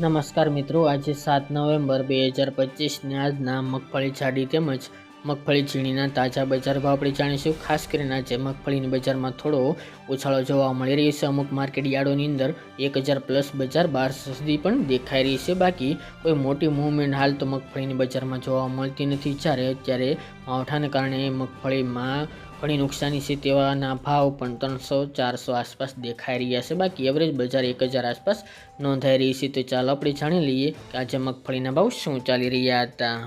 નમસ્કાર મિત્રો, આજે સાત નવેમ્બર બે હજાર પચીસને આજના મગફળી જાડી તેમજ મગફળી ઝીણીના તાજા બજાર ભાવ આપણે જાણીશું. ખાસ કરીને આજે મગફળીની બજારમાં થોડો ઉછાળો જોવા મળી રહ્યો છે. અમુક માર્કેટ યાર્ડોની અંદર એક હજાર પ્લસ બજાર બાર સુધી પણ દેખાઈ રહી છે. બાકી કોઈ મોટી મૂવમેન્ટ હાલ તો મગફળીની બજારમાં જોવા મળતી નથી. જ્યારે અત્યારે માવઠાને કારણે મગફળીમાં ઘણી નુકસાની છે તેવાના ભાવ પણ ત્રણસો, ચારસો આસપાસ દેખાઈ રહ્યા છે. બાકી એવરેજ બજાર એક હજાર આસપાસ નોંધાઈ રહી છે. તો ચાલો આપણે જાણી લઈએ કે આજે મગફળીના ભાવ શું ચાલી રહ્યા હતા.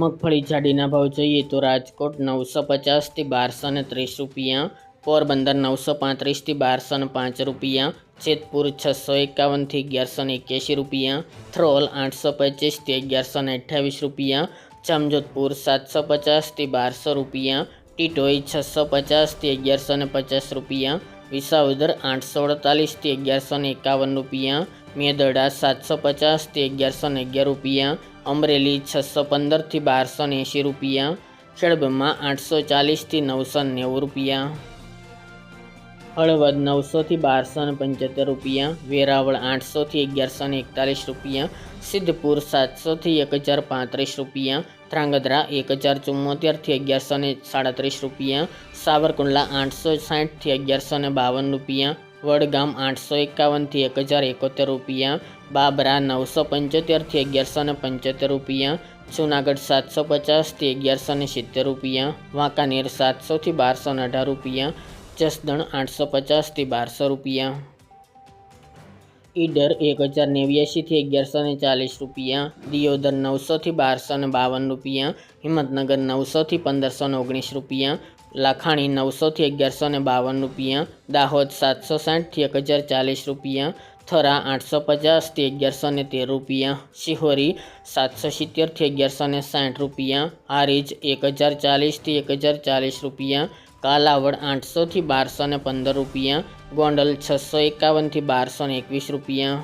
મગફળી જાડીના ભાવ જોઈએ તો રાજકોટ નવસો પચાસથી બારસો ને ત્રીસ રૂપિયા, પોરબંદર નવસો પાંત્રીસથી બારસો ને પાંચ રૂપિયા, જેતપુર છસો એકાવનથી અગિયારસો ને એક્યાસી રૂપિયા થ્રોલ આઠસો પચીસથી અગિયારસો ને અઠ્યાવીસ રૂપિયા જામજોધપુર સાતસો પચાસથી બારસો રૂપિયા, ટીટોઈ છસો પચાસથી અગિયારસો ને પચાસ રૂપિયા, વિસાવદર આઠસો અડતાલીસથી અગિયારસો ને એકાવન રૂપિયા, મેદડા સાતસો પચાસથી અગિયારસો ને અગિયાર રૂપિયા, અમરેલી છસો પંદરથી બારસો ને એંશી રૂપિયા ખેડબ્રહ્મા આઠસો ચાલીસથી નવસો નેવું રૂપિયા. હળવદ નવસોથી બારસો ને પંચોતેર રૂપિયા, વેરાવળ આઠસોથી અગિયારસો ને એકતાલીસ રૂપિયા, સિદ્ધપુર સાતસોથી એક હજાર પાંત્રીસ રૂપિયા, ધ્રાંગધ્રા એક હજાર ચુમ્મોતેરથી અગિયારસો ને સાડત્રીસ રૂપિયા, સાવરકુંડલા આઠસો સાઠથી અગિયારસો ને બાવન રૂપિયા, વડગામ આઠસો એકાવનથી એક હજાર એકોતેર રૂપિયા, બાબરા નવસો પંચોતેરથી અગિયારસો ને પંચોતેર રૂપિયા, જુનાગઢ સાતસો પચાસથી અગિયારસો ને સિત્તેર રૂપિયા, વાંકાનેર સાતસોથી બારસો ને અઢાર રૂપિયા જસદણ આઠસો પચાસથી બારસો રૂપિયા. ઈડર એક હજાર નેવ્યાસીથી અગિયારસો ને ચાલીસ રૂપિયા. દિયોદર નવસોથી બારસો ને બાવન રૂપિયા. હિંમતનગર નવસોથી પંદરસો ને ઓગણીસ રૂપિયા. લાખાણી નવસોથી અગિયારસો ને બાવન રૂપિયા. દાહોદ સાતસો સાઠથી એક હજાર ચાલીસ રૂપિયા. થરા આઠસો પચાસથી અગિયારસો ને તેર રૂપિયા. શિહોરી સાતસો સિત્તેરથી અગિયારસો ને સાઠ રૂપિયા. હારીજ એક હજાર ચાલીસથી એક હજાર ચાલીસ રૂપિયા. કાલાવડ આઠસોથી બારસો ને પંદર રૂપિયા, ગોંડલ છસો એકાવનથી બારસો ને એકવીસ રૂપિયા.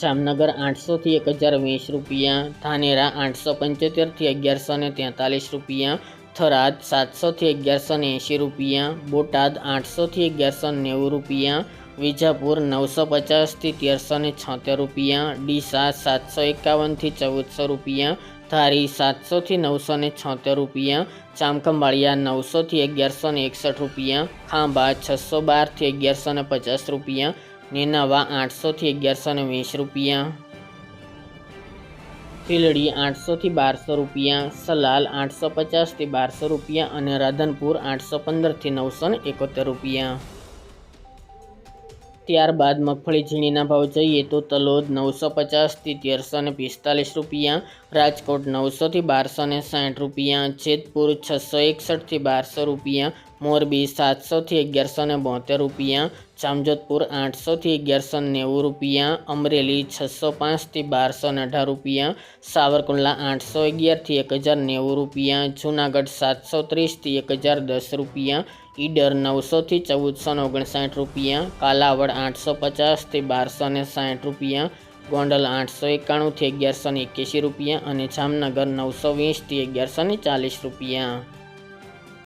જામનગર આઠસોથી એક હજાર વીસ રૂપિયા, ધાનેરા આઠસો પંચોતેરથી અગિયારસો ને તેતાલીસ રૂપિયા, થરાદ સાતસોથી અગિયારસો ને એંશી રૂપિયા, બોટાદ આઠસોથી અગિયારસો નેવું રૂપિયા, વિજાપુર નવસો પચાસથી તેરસો ને છોતેર રૂપિયા, ડીસા સાતસો એકાવનથી ચૌદસો રૂપિયા ધારી સાતસોથી નવસો ને છોતેર રૂપિયા, ચામખંભાળિયા નવસોથી અગિયારસો ને એકસઠ રૂપિયા, ખાંભા છસો બારથી અગિયારસો ને પચાસ રૂપિયા, નેનાવા આઠસોથી અગિયારસો ને વીસ રૂપિયા. ખીલડી આઠસોથી બારસો રૂપિયા, સલાલ આઠસો પચાસથી બારસો રૂપિયા અને રાધનપુર આઠસો પંદરથી નવસો ને એકોતેર રૂપિયા. ત્યારબાદ મગફળી ઝીણીના ભાવ જોઈએ તો તલોદ નવસો પચાસથી તેરસો ને પિસ્તાલીસ રૂપિયા, રાજકોટ નવસોથી બારસો ને સાઠ રૂપિયા, જેતપુર છસો એકસઠથી બારસો રૂપિયા મોરબી સાતસોથી અગિયારસો ને બોતેર રૂપિયા, જામજોધપુર આઠસોથી અગિયારસો નેવું રૂપિયા, અમરેલી છસો પાંચથી બારસો અઢાર રૂપિયા, સાવરકુંડલા આઠસો અગિયારથી એક હજાર નેવું રૂપિયા, જૂનાગઢ સાતસો ત્રીસથી એક હજાર દસ રૂપિયા, ઈડર નવસોથી ચૌદસો ને ઓગણસાઠ રૂપિયા, કાલાવડ આઠસો પચાસથી બારસો ને સાઠ રૂપિયા, ગોંડલ આઠસો એકાણુંથી અગિયારસો ને એક્યાસી રૂપિયા અને જામનગર નવસો વીસથી અગિયારસો ને ચાલીસ રૂપિયા.